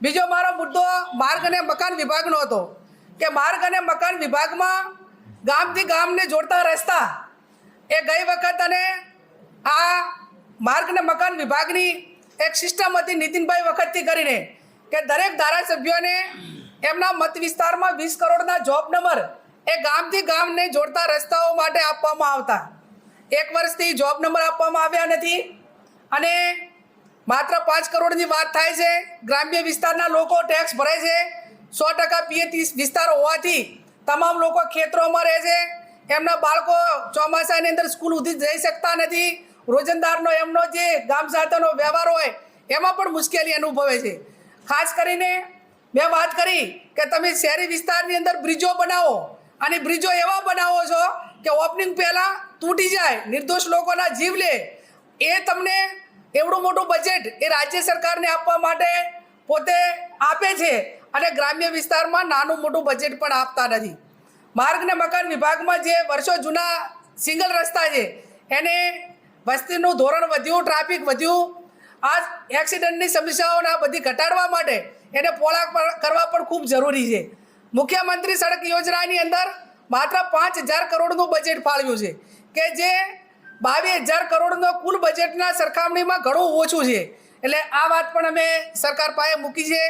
બીજો મારો મુદ્દો માર્ગ અને મકાન વિભાગનો હતો કે માર્ગ અને મકાન વિભાગમાં ગામથી ગામને જોડતા રસ્તા એ ગઈ વખત અને આ માર્ગ અને મકાન વિભાગની એક સિસ્ટમ હતી નીતિનભાઈ વખતથી કરીને કે દરેક ધારાસભ્યોને એમના મત વિસ્તારમાં વીસ કરોડના જોબ નંબર એ ગામથી ગામને જોડતા રસ્તાઓ માટે આપવામાં આવતા. એક વર્ષથી જોબ નંબર આપવામાં આવ્યા નથી અને માત્ર પાંચ કરોડની વાત થાય છે. ગ્રામ્ય વિસ્તારના લોકો ટેક્સ ભરે છે. સો ટકા પીએતી વિસ્તાર હોવાથી તમામ લોકો ખેતરોમાં રહે છે. એમના બાળકો ચોમાસાની અંદર સ્કૂલ સુધી જઈ શકતા નથી. રોજંદારનો એમનો જે ગામ સાથેનો વ્યવહાર હોય, એમાં પણ મુશ્કેલી અનુભવે છે. ખાસ કરીને મેં વાત કરી કે તમે શહેરી વિસ્તારની અંદર બ્રિજો બનાવો અને બ્રિજો એવા બનાવો છો કે ઓપનિંગ પહેલાં તૂટી જાય, નિર્દોષ લોકોના જીવ લે. એ તમને એવડું મોટું બજેટ એ રાજ્ય સરકારને આપવા માટે પોતે આપે છે અને ગ્રામ્ય વિસ્તારમાં નાનું મોટું બજેટ પણ આપતા નથી. માર્ગ ને મકાન વિભાગમાં જે વર્ષો જૂના સિંગલ રસ્તા છે, એને વસ્તીનું ધોરણ વધ્યું ટ્રાફિક વધ્યું, આ એક્સિડન્ટની સમસ્યાઓને આ બધી ઘટાડવા માટે એને પોળા કરવા પણ ખૂબ જરૂરી છે. મુખ્યમંત્રી સડક યોજનાની અંદર માત્ર પાંચ હજાર કરોડનું બજેટ ફાળવ્યું છે કે જે બાવીસ હજાર કરોડનો કુલ બજેટના સરખામણીમાં ઘણું ઓછું છે. એટલે આ વાત પણ અમે સરકાર પાસે મૂકી છે.